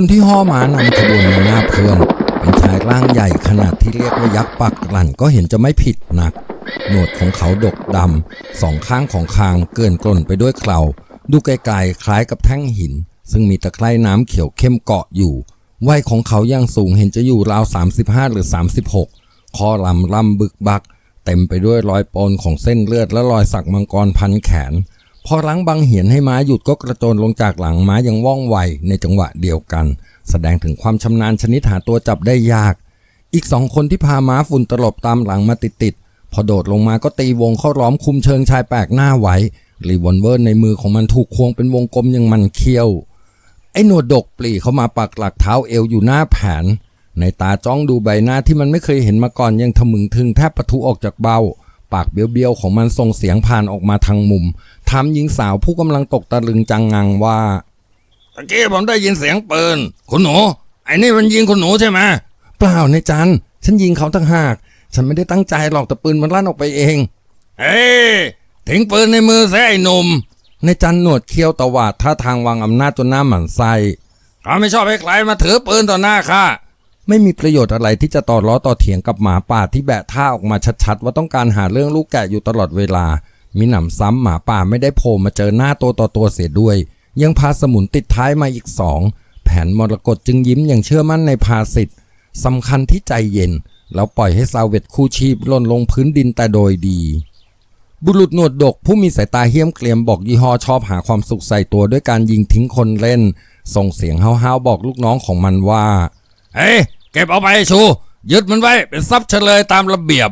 คนที่ห่อม้านำขบวนมาหน้าเพื่อน เป็นชายร่างใหญ่ขนาดที่เรียกว่ายักษ์ปักหลั่นก็เห็นจะไม่ผิดนัก หนวดของเขาดกดำสองข้างของคางเกินกล่นไปด้วยเคราดูไกลๆคล้ายกับแท่งหิน ซึ่งมีตะไคร่น้ำเขียวเข้มเกาะอยู่วัยของเขายังสูงเห็นจะอยู่ราว 35 หรือ 36 คอลำล่ำบึกบัก เต็มไปด้วยรอยปนของเส้นเลือดและรอยสักมังกรพันแขน พอรั้งบังเหียนให้ม้าหยุดก็กระโจนลงจากหลังม้าอย่างว่องไวในจังหวะเดียวกัน แสดงถึงความชำนาญชนิดหาตัวจับได้ยาก อีกสองคนที่พาม้าฝุ่นตลบตามหลังมาติดๆพอโดดลงมาก็ตีวงเข้าล้อมคุมเชิงชายแปลกหน้าไว้รีวอลเวอร์ในมือของมันถูกควงเป็นวงกลมอย่างมันเคี้ยว ไอ้หนวดดกปลีเข้ามาปักหลักเท้าเอวอยู่หน้าแผน ในตาจ้องดูใบหน้าที่มันไม่เคยเห็นมาก่อนยังทะมึงทึงแทบปะทุออกจากเบ้า ปากเบี้ยวๆของมันส่งเสียงผ่านออกมาทางมุมถามหญิงสาวผู้กำลังตกตะลึงจังงังว่าตะกี้ผมได้ยินเสียงปืนคุณหนูไอ้นี่มันยิงคุณหนูใช่ไหมเปล่าในจันฉันยิงเขาตั้งหาก ฉันไม่ได้ตั้งใจหรอกแต่ปืนมันลั่นออกไปเอง เฮ้ยทิ้งปืนในมือซะไอ้หนุ่มในจันหนวดเคี้ยวตวาดท่าทางวางอำนาจจนหน้าหมันไส้ข้าไม่ชอบให้ใครมาถือปืนต่อหน้าข้า ไม่มีประโยชน์อะไรที่จะต่อล้อต่อเถียงกับหมาป่าที่แบะท่าออกมาชัดๆ ว่าต้องการหาเรื่องลูกแกะอยู่ตลอดเวลา มีหนำซ้ำหมาป่าไม่ได้โผล่มาเจอหน้าตัวต่อตัวเสียด้วย ยังพาสมุนติดท้ายมาอีกสองแผนมรกตจึงยิ้มอย่างเชื่อมั่นในภาสิทธิ์สำคัญที่ใจเย็น แล้วปล่อยให้ซาเวตคู่ชีพล่นลงพื้นดินแต่โดยดี บุรุษหนวดดกผู้มีสายตาเหี้ยมเกรียมบอกยี่ห้อชอบหาความสุขใส่ตัวด้วยการยิงทิ้งคนเล่น ส่งเสียงห้าวๆบอกลูกน้องของมันว่า เฮ้ย เก็บเอาไปให้ชู ยึดมันไว้เป็นทรัพย์เฉลยตามระเบียบ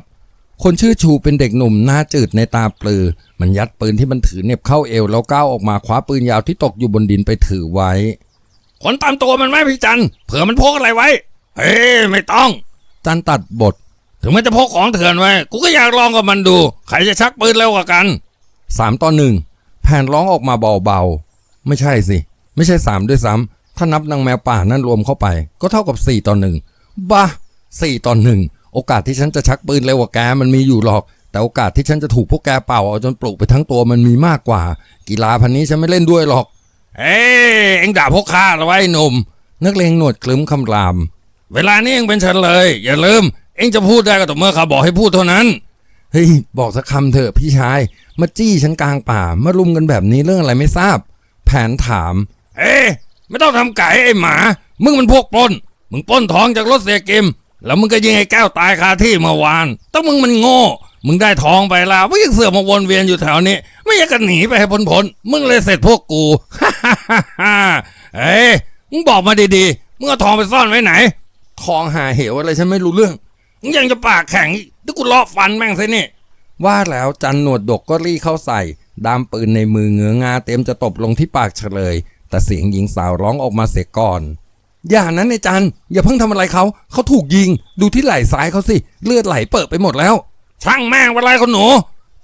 คนชื่อชูเป็นเด็กหนุ่มหน้าจืดในตาปลือ มันยัดปืนที่มันถือเน็บเข้าเอวแล้วก้าวออกมาคว้าปืนยาวที่ตกอยู่บนดินไปถือไว้คนตามตัวมันไหมพี่จันเผื่อมันพกอะไรไว้ เฮ้ยไม่ต้อง จันตัดบท ถึงมันจะพกของเถื่อนไว้ กูก็อยากลองกับมันดู ใครจะชักปืนเร็วกว่ากันสามต่อหนึ่งแผ่นร้องออกมาเบาๆ ไม่ใช่สิ ไม่ใช่สามด้วยซ้ำ ถ้านับนางแมวป่านั่นรวมเข้าไป ก็เท่ากับสี่ต่อหนึ่งบ้าสี่ต่อหนึ่งโอกาสที่ฉันจะชักปืนเร็วกว่าแกมันมีอยู่หรอก แต่โอกาสที่ฉันจะถูกพวกแกเป่าเอาจนปลุกไปทั้งตัวมันมีมากกว่า กีฬาพันนี้ฉันไม่เล่นด้วยหรอก เอ้ยเอ็งด่าพวกข้าเหรอวะไอ้หนุ่มนักเลงหนวดคลึ้มคำราม เวลานี้เอ็งเป็นฉันเลย อย่าลืม เอ็งจะพูดได้ก็ต่อเมื่อข้าบอกให้พูดเท่านั้นเฮ้ยบอกสักคำเถอะพี่ชายมาจี้ฉันกลางป่ามารุมกันแบบนี้เรื่องอะไรไม่ทราบ แผนถาม เอ้ย ไม่ต้องทำไก่ไอ้หมา มึงมันพวกปล้น มึงปล้นทองจากรถเสียกิมแล้วมึงก็ยิงไอ้แก้วตายคาที่เมื่อวานต้องมึงมันโง่ มึงได้ทองไปแล้วมึงยังเสือกมาวนเวียนอยู่แถวนี้ ไม่อยากจะหนีไปให้พ้นพ้นๆมึงเลยเสร็จพวกกูฮ่าฮ่าฮ่าเอ้ยมึงบอกมาดีๆ มึงเอาทองไปซ่อนไว้ไหน ทองหาเหวอะไรฉันไม่รู้เรื่อง มึงยังจะปากแข็งอีกเดี๋ยวกูเลาะฟันแม่งซะนี่ ว่าแล้วจันหนวดดกก็รีเข้าใส่ ดามปืนในมือเงื้องาเต็มจะตบลงที่ปากเฉลย แต่เสียงหญิงสาวร้องออกมาเสียก่อน อย่านั้นในจันอย่าเพิ่งทำอะไรเขา เขาถูกยิง ดูที่ไหล่ซ้ายเขาสิ เลือดไหลเปิดไปหมดแล้ว ช่างแม่งเป็นไรคนหนู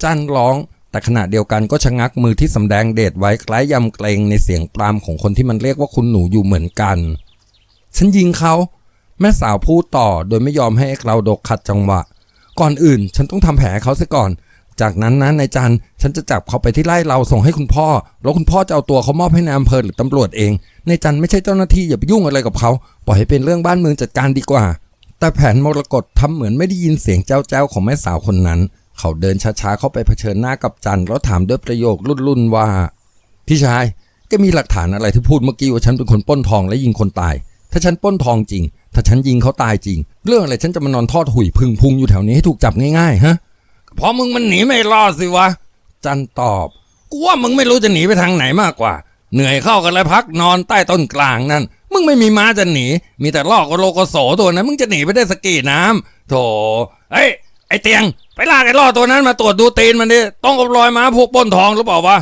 จันร้อง แต่ขณะเดียวกันก็ชะงักมือที่สำแดงเดชไว้คล้ายยำเกรงในเสียงปรามของคนที่มันเรียกว่าคุณหนูอยู่เหมือนกัน ฉันยิงเขา แม่สาวพูดต่อโดยไม่ยอมให้เราดกขัดจังหวะ ก่อนอื่น ฉันต้องทำแผลเขาเสก่อน จากนั้นนะนายจันฉันจะจับเขาไปที่ไร่เราส่งให้คุณพ่อ แล้วคุณพ่อจะเอาตัวเขามอบให้นายอำเภอหรือตำรวจเองนายจันไม่ใช่เจ้าหน้าที่อย่าไปยุ่งอะไรกับเขา ปล่อยให้เป็นเรื่องบ้านเมืองจัดการดีกว่า แต่แผนมรกตทำเหมือนไม่ได้ยินเสียงเจ้าเจ้าของแม่สาวคนนั้น เขาเดินช้าๆเข้าไปเผชิญหน้ากับจันแล้วถามด้วยประโยครุ่นๆว่า พี่ชายแกมีหลักฐานอะไรที่พูดเมื่อกี้ว่าฉันเป็นคนป้นทองและยิงคนตาย ถ้าฉันป้นทองจริง ถ้าฉันยิงเขาตายจริง เรื่องอะไรฉันจะมานอนทอดหุยพึงพุงอยู่แถวนี้ให้ถูกจับง่ายๆฮะ เพราะมึงมันหนีไม่รอดสิวะ จันตอบกูว่ามึงไม่รู้จะหนีไปทางไหนมากกว่า เหนื่อยเข้ากันแล้วพักนอนใต้ต้นกลางนั่น มึงไม่มีม้าจะหนี มีแต่ลอกโลโกโสตัวนั้น มึงจะหนีไปได้สกีน้ำโถเฮ้ยไอเตียง ไปลากไอ้ล่อตัวนั้นมาตรวจดูตีนมันดิต้องกับรอยม้าพวกป้นทองหรือเปล่าวะ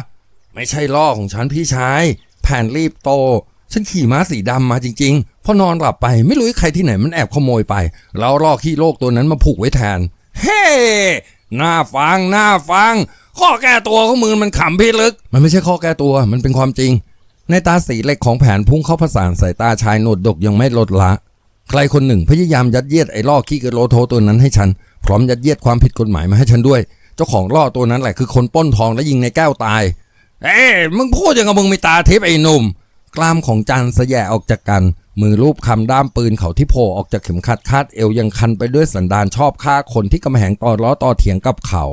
ไม่ใช่ล่อของฉันพี่ชาย แผ่นรีบโต ฉันขี่ม้าสีดำมาจริงๆ พอนอนหลับไปไม่รู้ใครที่ไหนมันแอบขโมยไป แล้วล่อขี้โลกตัวนั้นมาผูกไว้แทน เฮ้ หน่าฟังหน่าฟัง ข้อแก้ตัวของมึงมันขำพี่ลึก มันไม่ใช่ข้อแก้ตัวมันเป็นความจริง ในตาสีเหล็กของแผนพุ่งเข้าผสานสายตาชายหนวดดกยังไม่ลดละ ใครคนหนึ่งพยายามยัดเยียดไอ้ล่อขี้กระโลโทตัวนั้นให้ฉัน พร้อมยัดเยียดความผิดกฎหมายมาให้ฉันด้วย เจ้าของล่อตัวนั้นแหละคือคนป้นทองและยิงในแก้วตาย เอ้ยมึงพูดยังกับมึงมีตาทิพย์ไอ้หนุ่ม กล้ามของจันสแยะออกจากกัน มือรูปคำด้ามปืนเขาที่โผล่ออกจากเข็มขัดคาดเอวยังคันไปด้วยสันดานชอบฆ่าคนที่กำแหงต่อล้อต่อเถียงกับเขา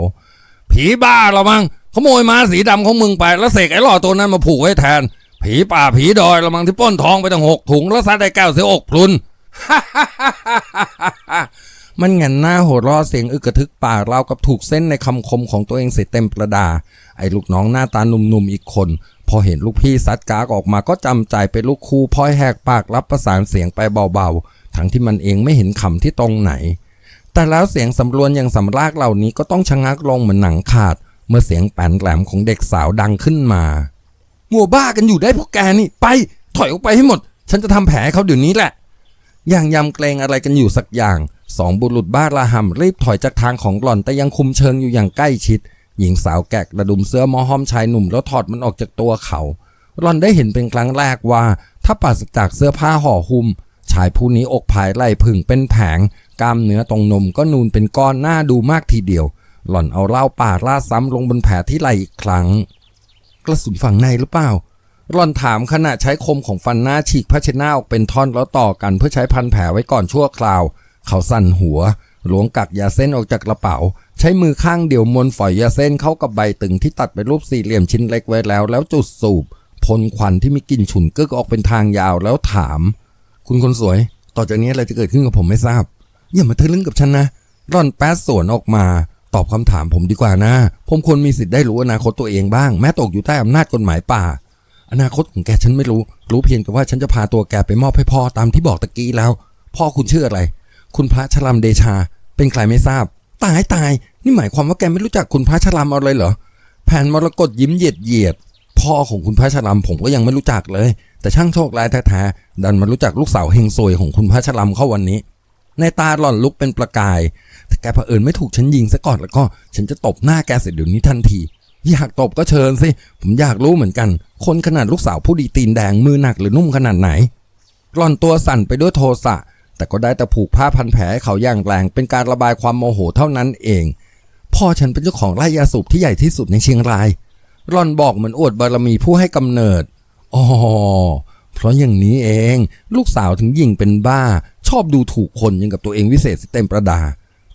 ผีบ้าเหรอมั้งขโมยมาสีดำของมึงไปแล้วเสกไอ้หล่อตัวนั้นมาผูกไว้แทน ผีป่าผีดอยละมั้งที่ป้นทองไปตั้งหกถุงแล้วซัดได้แก้วเสียอกพลุนมันแงนหน้าโหดรอเสียงอึกกระทึกปากรากับถูกเส้นในคำคมของตัวเองเสียเต็มประดา ไอ้ลูกน้องหน้าตาหนุ่มๆอีกคน พอเห็นลูกพี่ซัดกากออกมาก็จำใจเป็นลูกครูพลอยแหกปากรับประสานเสียงไปเบาๆ ทั้งที่มันเองไม่เห็นคำที่ตรงไหน แต่แล้วเสียงสำรวนอย่างสำรากเหล่านี้ก็ต้องชะงักลงเหมือนหนังขาด เมื่อเสียงแป้นแหลมของเด็กสาวดังขึ้นมางัวบ้ากันอยู่ได้พวกแกนี่ไป ถอยออกไปให้หมด ฉันจะทำแผลเขาเดี๋ยวนี้แหละ อย่างยำเกรงอะไรกันอยู่สักอย่างสองบุรุษบ้าระหำรีบถอยจากทางของหล่อนแต่ยังคุมเชิงอยู่อย่างใกล้ชิด หญิงสาวแกกระดุมเสื้อมอห้อมชายหนุ่มแล้วถอดมันออกจากตัวเขาหล่อนได้เห็นเป็นครั้งแรกว่า ถ้าปราศจากเสื้อผ้าห่อหุ้มชายผู้นี้อกผายไหล่ผึ่งเป็นแผง กล้ามเนื้อตรงนมก็นูนเป็นก้อนหน้าดูมากทีเดียว หล่อนเอาเหล้าป่าราดซ้ำลงบนแผลที่ไหล่อีกครั้ง กระสุนฝังในหรือเปล่าร่อนถามขณะใช้คมของฟันหน้าฉีกผ้าเช็ดหน้าออกเป็นท่อนแล้วต่อกันเพื่อใช้พันแผลไว้ก่อนชั่วคราว เขาสั่นหัวหลวงกักยาเส้นออกจากกระเป๋า ใช้มือข้างเดียวมวนฝอยยาเส้นเข้ากับใบตึงที่ตัดเป็นรูปสี่เหลี่ยมชิ้นเล็กไว้แล้ว แล้วจุดสูบพ่นควันที่มีกลิ่นฉุนกึกออกเป็นทางยาวแล้วถาม คุณคนสวย ต่อจากนี้อะไรจะเกิดขึ้นกับผมไม่ทราบ อย่ามาทะลึ่งกับฉันนะร่อนแป๊ดสวนออกมา ตอบคำถามผมดีกว่านะ ผมควรมีสิทธิ์ได้รู้อนาคตตัวเองบ้าง แม้ตกอยู่ใต้อำนาจกฎหมายป่า อนาคตของแกฉันไม่รู้ รู้เพียงแต่ว่าฉันจะพาตัวแกไปมอบให้พ่อตามที่บอกตะกี้แล้ว พ่อคุณชื่ออะไร คุณพระชลัมเดชา เป็นใครไม่ทราบ ตายตาย นี่หมายความว่าแกไม่รู้จักคุณพระชลัมอาเลยเหรอแผ่นมรกตยิ้มเหยียดเหยียดพ่อของคุณพระชลัมผมก็ยังไม่รู้จักเลย แต่ช่างโชคร้ายแท้ๆดันมารู้จักลูกสาวเฮงซวยของคุณพระชลัมเข้าวันนี้ ในตาหล่อนลุกเป็นประกายแต่แกเผอิญไม่ถูกฉันยิงซะก่อนแล้วก็ ฉันจะตบหน้าแกเสร็จเดี๋ยวนี้ทันที อยากตบก็เชิญสิผมอยากรู้เหมือนกัน คนขนาดลูกสาวผู้ดีตีนแดงมือหนักหรือนุ่มขนาดไหนหล่อนตัวสั่นไปด้วยโทสะ แต่ก็ได้แต่ผูกผ้าพันแผลให้เขาอย่างแรง เป็นการระบายความโมโหเท่านั้นเอง พ่อฉันเป็นเจ้าของไร่ยาสูบที่ใหญ่ที่สุดในเชียงรายร่อนบอกเหมือนอวดบารมีผู้ให้กำเนิดอ๋อเพราะอย่างนี้เอง ลูกสาวถึงยิงเป็นบ้า ชอบดูถูกคนยังกับตัวเองวิเศษเต็มประดา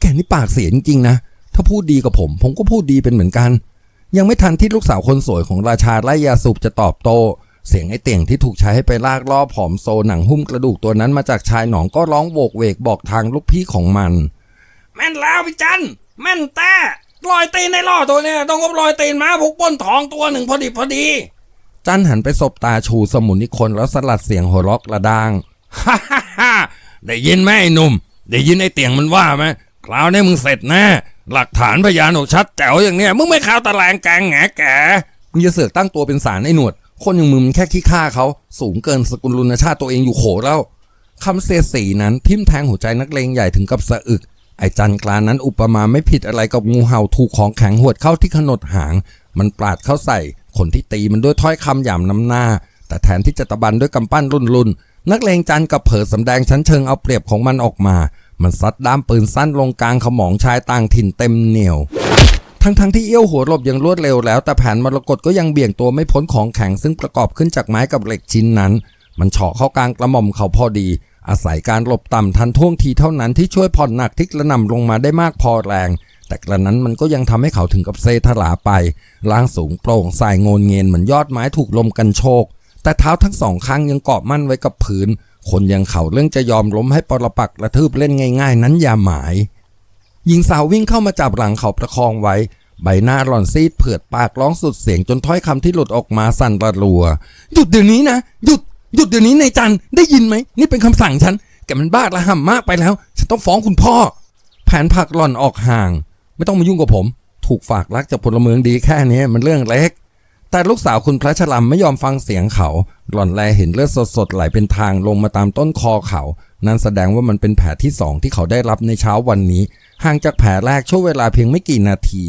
แกนี่ปากเสียจริงๆนะ ถ้าพูดดีกับผม ผมก็พูดดีเป็นเหมือนกัน ยังไม่ทันที่ลูกสาวคนสวยของราชาไล่ยาสูบจะตอบโต้ เสียงไอ้เต่งที่ถูกใช้ให้ไปลากล่อผอมโซหนังหุ้มกระดูกตัวนั้นมาจากชายหนองก็ร้องโวกเวกบอกทางลูกพี่ของมัน แม่นแล้วพี่จันแม่นแต่รอยตีนในล่อตัวเนี่ยต้องกับรอยตีนม้าพวกปล้นทองตัวหนึ่งพอดีพอดี จันหันไปสบตาชูสมุนนิคนแล้วสลัดเสียงหัวเราะกระด้างฮ่าฮ่าฮ่าได้ยินไหมไอ้หนุ่ม ได้ยินไอ้เตียงมันว่าไหมคราวนี้มึงเสร็จแน่หลักฐานพยานออกชัดแจ๋วอย่างเนี้ยมึงไม่ข่าวตะแลงแกงแงแกมึงจะเสือกตั้งตัวเป็นสารไอ้หนวด คนอย่างมึงมันแค่ขี้ข้าเขาสูงเกินสกุลลุนชาติตัวเองอยู่โขแล้วคำเสียสีนั้นทิ่มแทงหัวใจนักเลงใหญ่ถึงกับสะอึก ไอจันกลานั้นอุปมาไม่ผิดอะไรกับงูเห่าถูกของแข็งหวดเข้าที่ขนดหาง มันปาดเข้าใส่คนที่ตีมันด้วยถ้อยคำหยามน้ำหน้า แต่แทนที่จะตะบันด้วยกำปั้นรุนรุนนักเลงจันกับเผอสำแดงชั้นเชิงเอาเปรียบของมันออกมา มันซัดด้ามปืนสั้นลงกลางขมองชายต่างถิ่นเต็มเหนียว ทั้งๆที่เอี้ยวหัวหลบอย่างรวดเร็วแล้ว แต่แผนมรกตก็ยังเบี่ยงตัวไม่พ้นของแข็งซึ่งประกอบขึ้นจากไม้กับเหล็กชิ้นนั้น มันเฉาะเข้ากลางกระหม่อมเขาพอดี อาศัยการหลบต่ำทันท่วงทีเท่านั้นที่ช่วยผ่อนหนักที่กระหน่ำลงมาได้มากพอแรง แต่กระนั้นมันก็ยังทำให้เขาถึงกับเซถลาไปล่างสูงโปร่งสายโงนเงียนเหมือนยอดไม้ถูกลมกันโชกแต่เท้าทั้งสองข้างยังเกาะมั่นไว้กับพื้น คนยังเขาเรื่องจะยอมล้มให้ปรปักษ์กระทืบเล่นง่าย ๆ นั้นอย่าหมาย หญิงสาววิ่งเข้ามาจับหลังเขาประคองไว้ ใบหน้าหล่อนซีดเผือดปากร้องสุดเสียงจนถ้อยคำที่หลุดออกมาสั่นระรัว หยุดเดี๋ยวนี้นะ หยุด หยุดเดี๋ยวนี้นายจันได้ยินไหม นี่เป็นคำสั่งฉัน แกมันบ้าระห่ำมากไปแล้ว ฉันต้องฟ้องคุณพ่อ แผนผักหล่อนออกห่าง ไม่ต้องมายุ่งกับผม ถูกฝากรักจากพลเมืองดีแค่นี้มันเรื่องเล็กแต่ลูกสาวคุณพระชลัมไม่ยอมฟังเสียงเขา หล่อนแลเห็นเลือดสดๆไหลเป็นทางลงมาตามต้นคอเขา นั่นแสดงว่ามันเป็นแผลที่สองที่เขาได้รับในเช้าวันนี้ ห่างจากแผลแรกช่วงเวลาเพียงไม่กี่นาที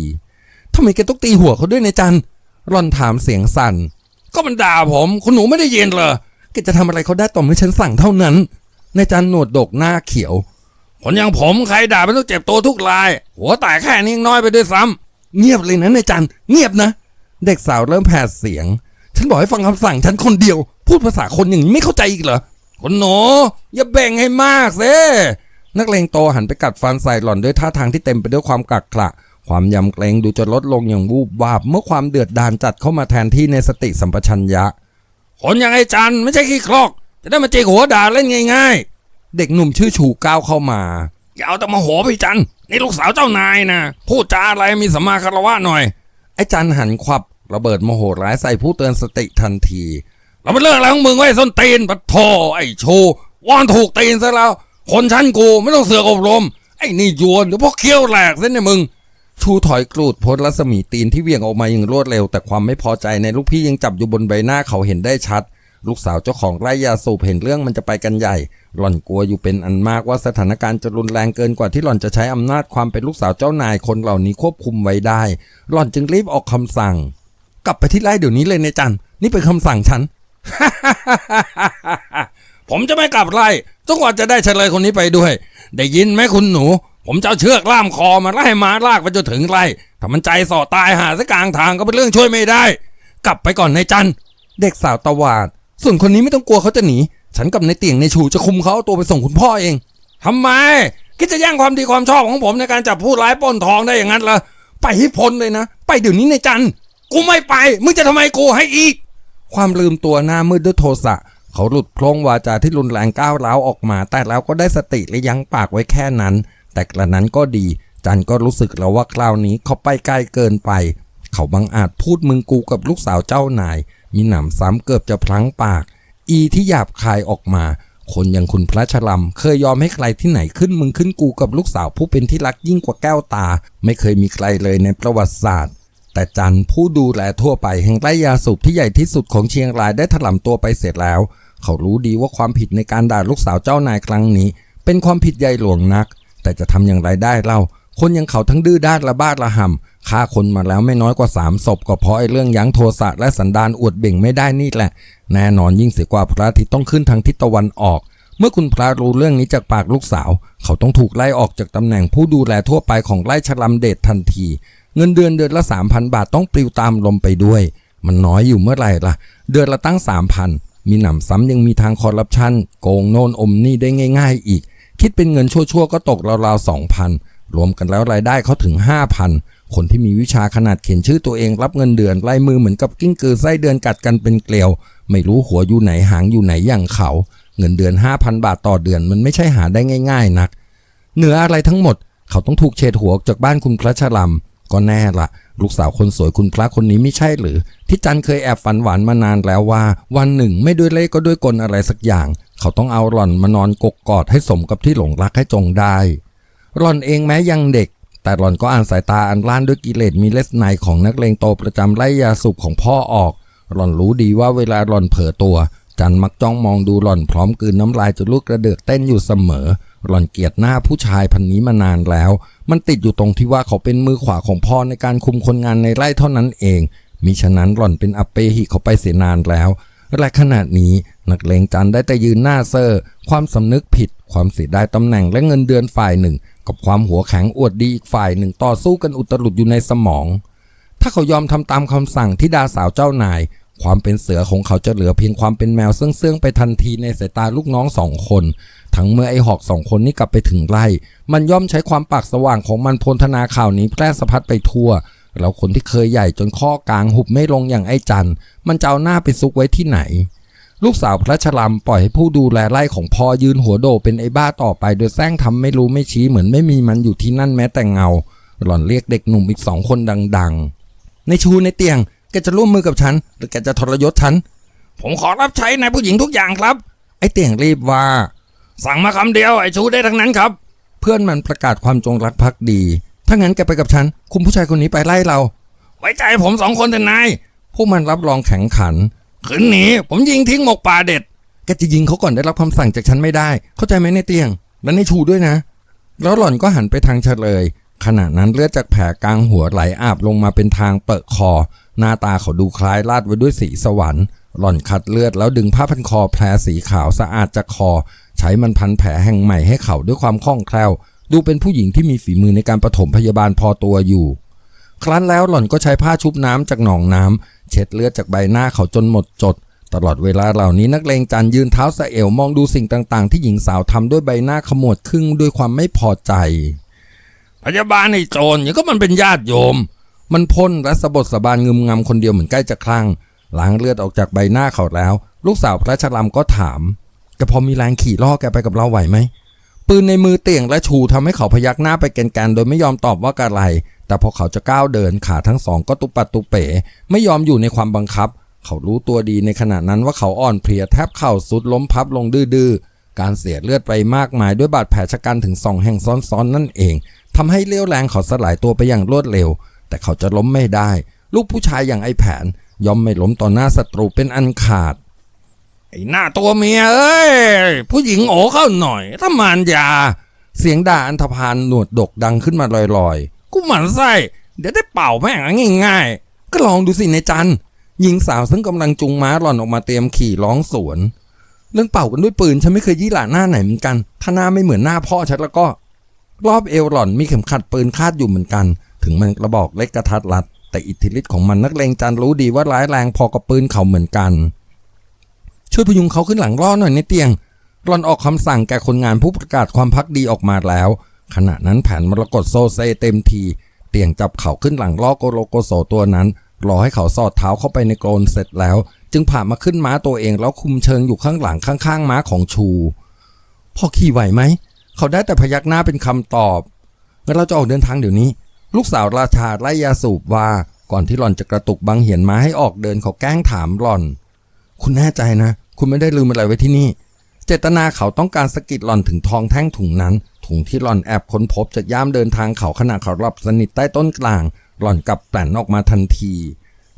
ทำไมแกต้องตีหัวเขาด้วยในจันหล่อนถามเสียงสั่น ก็มันด่าผม คุณหนูไม่ได้เยินเลยแกจะทำอะไรเขาได้ต่อเมื่อฉันสั่งเท่านั้นนายจันหนวดดกหน้าเขียวคนอย่างผมใครด่ามันต้องเจ็บตัวทุกราย หัวแตกแค่นี้ยังน้อยไปด้วยซ้ำเงียบเลยนะนายจันเงียบนะ เด็กสาวเริ่มแผดเสียง ฉันบอกให้ฟังคำสั่งฉันคนเดียว พูดภาษาคนอย่างนี้ไม่เข้าใจอีกเหรอ คุณหนูอย่าแบ่งให้มากเซนักเลงโตหันไปกัดฟันใส่หล่อนด้วยท่าทางที่เต็มไปด้วยความกักกระความยำเกรงดูจะลดลงอย่างวูบวาบ เมื่อความเดือดดาลจัดเข้ามาแทนที่ในสติสัมปชัญญะ คนอย่างไอ้จันไม่ใช่ขี้คลอก จะได้มาเจกหัวด่าเล่นง่ายๆ เด็กหนุ่มชื่อชูก้าวเข้ามา อย่าเอาแต่มาโหพี่จันนี่ลูกสาวเจ้านายนะพูดจาอะไรมีสมมาคารวะหน่อย ไอ้จันหันควับระเบิดโมโหร้ายใส่ผู้เตือนสติทันที เราไปเลิกอะไรของมึงไว้ส้นตีนปะโทอไอ้โชวอนถูกตีนซะแล้ว คนชั้นกูไม่ต้องเสือกอบรม ไอ้นี่ยวนเดี๋ยวพวกเคี้ยวแหลกเส้นเนี่ยมึง ชูถอยกรูดพ้นรัศมีตีนที่เวี่ยงออกมาอย่างรวดเร็ว แต่ความไม่พอใจในลูกพี่ยังจับอยู่บนใบหน้าเขาเห็นได้ชัด ลูกสาวเจ้าของไร่ยาสูบเห็นเรื่องมันจะไปกันใหญ่ หล่อนกลัวอยู่เป็นอันมากว่าสถานการณ์จะรุนแรงเกินกว่าที่หล่อนจะใช้อำนาจความเป็นลูกสาวเจ้านายคนเหล่านี้ควบคุมไว้ได้ หล่อนจึงรีบออกคำสั่ง กลับไปที่ไร่เดี๋ยวนี้เลยในจันนี่เป็นคำสั่งฉัน ผมจะไม่กลับไล่จนกว่าจะได้เฉลยคนนี้ไปด้วย ได้ยินไหมคุณหนู ผมจะเอาเชือกล่ามคอมาไล่มาลากไปจนถึงไร่ถ้ามันใจส่อตายหาซะกกลางทางก็เป็นเรื่องช่วยไม่ได้ กลับไปก่อนในจันเด็กสาวตะวาด ส่วนคนนี้ไม่ต้องกลัวเขาจะหนี ฉันกับในเตียงในชูจะคุมเขาเอาตัวไปส่งคุณพ่อเองทำไม คิดจะแย่งความดีความชอบของผมในการจับผู้ร้ายปล้นทองได้อย่างนั้นเหรอไปให้พ้นเลยนะ ไปเดี๋ยวนี้ในจันกูไม่ไป มึงจะทำไมกูให้อีก ความลืมตัวหน้ามืดด้วยโทสะเขาหลุดโพล่งวาจาที่รุนแรงก้าวร้าวออกมา แต่แล้วก็ได้สติและยั้งปากไว้แค่นั้น แต่กระนั้นก็ดี จันก็รู้สึกแล้วว่าคราวนี้เขาไปไกลเกินไป เขาบังอาจพูดมึงกูกับลูกสาวเจ้านาย มีหนำซ้ำเกือบจะพลั้งปาก อีที่หยาบคายออกมา คนอย่างคุณพระชลัมเคยยอมให้ใครที่ไหนขึ้นมึงขึ้นกูกับลูกสาวผู้เป็นที่รักยิ่งกว่าแก้วตา ไม่เคยมีใครเลยในประวัติศาสตร์ แต่จันผู้ดูแลทั่วไปแห่งไร่ยาสูบที่ใหญ่ที่สุดของเชียงรายได้ถล่มตัวไปเสร็จแล้ว เขารู้ดีว่าความผิดในการด่าลูกสาวเจ้านายครั้งนี้ เป็นความผิดใหญ่หลวงนัก แต่จะทำอย่างไรได้เล่า คนอย่างเขาทั้งดื้อด้านระบ้าระห่ำฆ่าคนมาแล้วไม่น้อยกว่าสามศพก็เพราะไอ้เรื่องยั้งโทสะและสันดานอวดเบ่งไม่ได้นี่แหละ แน่นอนยิ่งเสียกว่าพระอาทิตย์ต้องขึ้นทางทิศตะวันออกเมื่อคุณพระรู้เรื่องนี้จากปากลูกสาว เขาต้องถูกไล่ออกจากตำแหน่งผู้ดูแลทั่วไปของไร่ชลัมเดชทันที เงินเดือนเดือนละ 3,000 บาทต้องปลิวตามลมไปด้วย มันน้อยอยู่เมื่อไหร่ล่ะ เดือนละตั้ง 3,000 มีหนำซ้ำยังมีทางคอร์รัปชันโกงโน่นอมนี่ได้ง่าย ๆ อีก คิดเป็นเงินชั่วๆก็ตกราวๆ2,000 รวมกันแล้วรายได้เขาถึง 5,000 คนที่มีวิชาขนาดเขียนชื่อตัวเองรับเงินเดือนลายมือเหมือนกับกิ้งกือไส้เดือนกัดกันเป็นเกลียว ไม่รู้หัวอยู่ไหนหางอยู่ไหนอย่างเขา เงินเดือน 5,000 บาทต่อเดือนมันไม่ใช่หาได้ง่าย ๆ นักเหนืออะไรทั้งหมด เขาต้องถูกเฉดหัวออกจากบ้านคุณพระชลัม ก็แน่ละลูกสาวคนสวยคุณพระคนนี้ไม่ใช่หรือ ที่จันเคยแอบฝันหวานมานานแล้วว่า วันหนึ่งไม่ด้วยเล่ก็ด้วยกลอะไรสักอย่าง เขาต้องเอาหล่อนมานอนกกกอดให้สมกับที่หลงรักให้จงได้ หล่อนเองแม้ยังเด็ก แต่หล่อนก็อ่านสายตาอันล้านด้วยกิเลสมีเลสไนของนักเลงโตประจำไล่ยาสูบของพ่อออก หล่อนรู้ดีว่าเวลาหล่อนเผลอตัว จันมักจ้องมองดูหล่อนพร้อมกืนน้ำลายจนลูกกระเดือกเต้นอยู่เสมอ หล่อนเกลียดหน้าผู้ชายพันนี้มานานแล้ว มันติดอยู่ตรงที่ว่าเขาเป็นมือขวาของพ่อในการคุมคนงานในไร่เท่านั้นเอง มิฉะนั้นหล่อนเป็นอัปเปหิเขาไปเสียนานแล้ว และขณะนี้นักเลงจันได้แต่ยืนหน้าเซอร์ ความสำนึกผิด ความเสียดายตำแหน่งและเงินเดือนฝ่ายหนึ่ง กับความหัวแข็งอวดดีอีกฝ่ายหนึ่งต่อสู้กันอุตรุดอยู่ในสมอง ถ้าเขายอมทำตามคำสั่งที่ดาสาวเจ้านาย ความเป็นเสือของเขาจะเหลือเพียงความเป็นแมวเสื่องๆไปทันทีในสายตาลูกน้องสองคน ทั้งเมื่อไอหอกสองคนนี้กลับไปถึงไร่ มันย่อมใช้ความปากสว่างของมันพลธนาข่าวนี้แพร่สะพัดไปทั่ว แล้วคนที่เคยใหญ่จนข้อกลางหุบไม่ลงอย่างไอจันมันจะเอาหน้าไปซุกไว้ที่ไหน ลูกสาวพระชลัมปล่อยให้ผู้ดูแลไร่ของพ่อยืนหัวโดเป็นไอบ้าต่อไป โดยแซงทำไม่รู้ไม่ชี้เหมือนไม่มีมันอยู่ที่นั่นแม้แต่เงา หล่อนเรียกเด็กหนุ่มอีกสองคนดัง ๆ ในชูในเตียง แกจะร่วมมือกับฉัน หรือแกจะทรยศฉัน ผมขอรับใช้นายผู้หญิงทุกอย่างครับ ไอ้เตียงรีบว่า สั่งมาคำเดียวไอ้ชูได้ทั้งนั้นครับ เพื่อนมันประกาศความจงรักภักดี ถ้างั้นแกไปกับฉัน คุมผู้ชายคนนี้ไปไล่เรา ไว้ใจผมสองคนเถอะนาย พวกมันรับรองแข็งขัน ขืนหนีผมยิงทิ้งหมกป่าเด็ด แกจะยิงเขาก่อนได้รับคำสั่งจากฉันไม่ได้ เข้าใจไหมในเตียง และในชูด้วยนะ แล้วหล่อนก็หันไปทางเฉลยขณะนั้นเลือดจากแผลกลางหัวไหลอาบลงมาเป็นทางเปิดคอ หน้าตาเขาดูคล้ายลาดไว้ด้วยสีสวรรค์หล่อนคัดเลือดแล้วดึงผ้าพันคอแผลสีขาวสะอาดจากคอ ใช้มันพันแผลแห่งใหม่ให้เขาด้วยความคล่องแคล่ว ดูเป็นผู้หญิงที่มีฝีมือในการปฐมพยาบาลพอตัวอยู่ ครั้นแล้วหล่อนก็ใช้ผ้าชุบน้ำจากหนองน้ำเช็ดเลือดจากใบหน้าเขาจนหมดจด ตลอดเวลาเหล่านี้นักเลงจันยืนเท้าสะเอวมองดูสิ่งต่างๆ ที่หญิงสาวทำด้วยใบหน้าขมวดครึ่งด้วยความไม่พอใจพยาบาลไอ้โจรอย่างก็มันเป็นญาติโยม มันพ่นและสะบดสะบานงึมงำคนเดียวเหมือนใกล้จะคลั่งล้างเลือดออกจากใบหน้าเขาแล้ว ลูกสาวพระชรามก็ถามแกพอมีแรงขี่ล่อแกไปกับเราไหวไหมปืนในมือเตี่ยงและชูทำให้เขาพยักหน้าไปแกนๆโดยไม่ยอมตอบว่ากะไร แต่พอเขาจะก้าวเดินขาทั้งสองก็ตุปัดตุเป๋ไม่ยอมอยู่ในความบังคับ เขารู้ตัวดีในขณะนั้นว่าเขาอ่อนเพลียแทบเข่าสุดล้มพับลงดื้อๆการเสียเลือดไปมากมายด้วยบาดแผลชะกันถึงสองแห่งซ้อนๆนั่นเองทำให้เลี้ยวแรงเขาสลายตัวไปอย่างรวดเร็ว แต่เขาจะล้มไม่ได้ ลูกผู้ชายอย่างไอ้แผนยอมไม่ล้มต่อหน้าศัตรูเป็นอันขาด ไอ้หน้าตัวเมียเอ้ย ผู้หญิงโอเข้าหน่อยถ้ามานยา เสียงด่าอันธพาลหนวดดกดังขึ้นมาลอยๆ กูหมันไส้เดี๋ยวได้เป่าแม่งง่ายๆ ก็ลองดูสิในจันหญิงสาวซึ่งกำลังจุงม้าหล่อนออกมาเตรียมขี่ร้องสวน เรื่องเป่ากันด้วยปืนฉันไม่เคยยี่หล่าหน้าไหนเหมือนกัน ถ้าหน้าไม่เหมือนหน้าพ่อฉันแล้วก็ รอบเอวหล่อนมีเข็มขัดปืนคาดอยู่เหมือนกัน ถึงมันกระบอกเล็กกระทัดรัด แต่อิทธิฤทธิ์ของมันนักเลงจันรู้ดีว่าร้ายแรงพอกับปืนเขาเหมือนกัน ช่วยพยุงเขาขึ้นหลังล้อหน่อยในเตียงหล่อนออกคำสั่งแก่คนงานผู้ประกาศความพักดีออกมาแล้ว ขณะนั้นแผนมรกตโซเซเต็มที เตียงจับเขาขึ้นหลังล้อโกโลโกโซตัวนั้นรอให้เขาสอดเท้าเข้าไปในโกลนเสร็จแล้ว จึงผ่ามาขึ้นม้าตัวเองแล้วคุมเชิงอยู่ข้างหลังข้างๆม้าของชูพอขี่ไหวไหม เขาได้แต่พยักหน้าเป็นคำตอบงั้นเราจะออกเดินทางเดี๋ยวนี้ ลูกสาวราชาไล่ยาสูบว่าก่อนที่หล่อนจะกระตุกบังเหียนม้าให้ออกเดินเขาแกล้งถามหล่อน คุณแน่ใจนะ คุณไม่ได้ลืมอะไรไว้ที่นี่ เจตนาเขาต้องการสะกิดหล่อนถึงทองแท่งถุงนั้น ถุงที่หล่อนแอบค้นพบจากย่ามเดินทางเขาขณะเขาหลับสนิทใต้ต้นกลาง หล่อนกลับแปลนออกมาทันที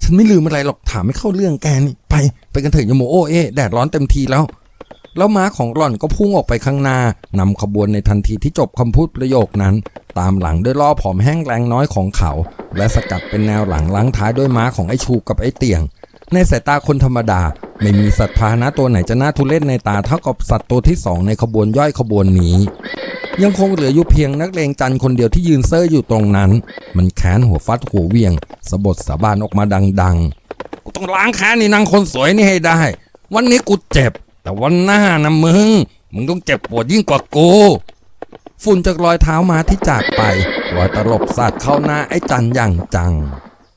ฉันไม่ลืมอะไรหรอกถามไม่เข้าเรื่องแกนี่ไป ไปกันเถอะยโมโอเอแดดร้อนเต็มทีแล้ว แล้วม้าของหล่อนก็พุ่งออกไปข้างหน้านำขบวนในทันทีที่จบคำพูดประโยคนั้น ตามหลังด้วยล่อผอมแห้งแรงน้อยของเขา และสกัดเป็นแนวหลังล้างท้ายด้วยม้าของไอ้ชูกับไอ้เตียง ในสายตาคนธรรมดา ไม่มีสัตว์พาหนะตัวไหนจะน่าทุเรศในตาเท่ากับสัตว์ตัวที่สองในขบวนย่อยขบวนนี้ยังคงเหลืออยู่เพียงนักเลงจันทร์คนเดียวที่ยืนเซ่ออยู่ตรงนั้น มันแขนหัวฟัดหัวเวียงสะบดสาบานออกมาดังๆๆกูต้องล้างแค้นนี่นางคนสวยนี่ให้ได้ วันนี้กูเจ็บ แต่วันหน้านะมึง มึงต้องเจ็บปวดยิ่งกว่ากูฝุ่นจากรอยเท้ามาที่จากไปรอยตลบสาดเข้าหน้าไอ้จันอย่างจัง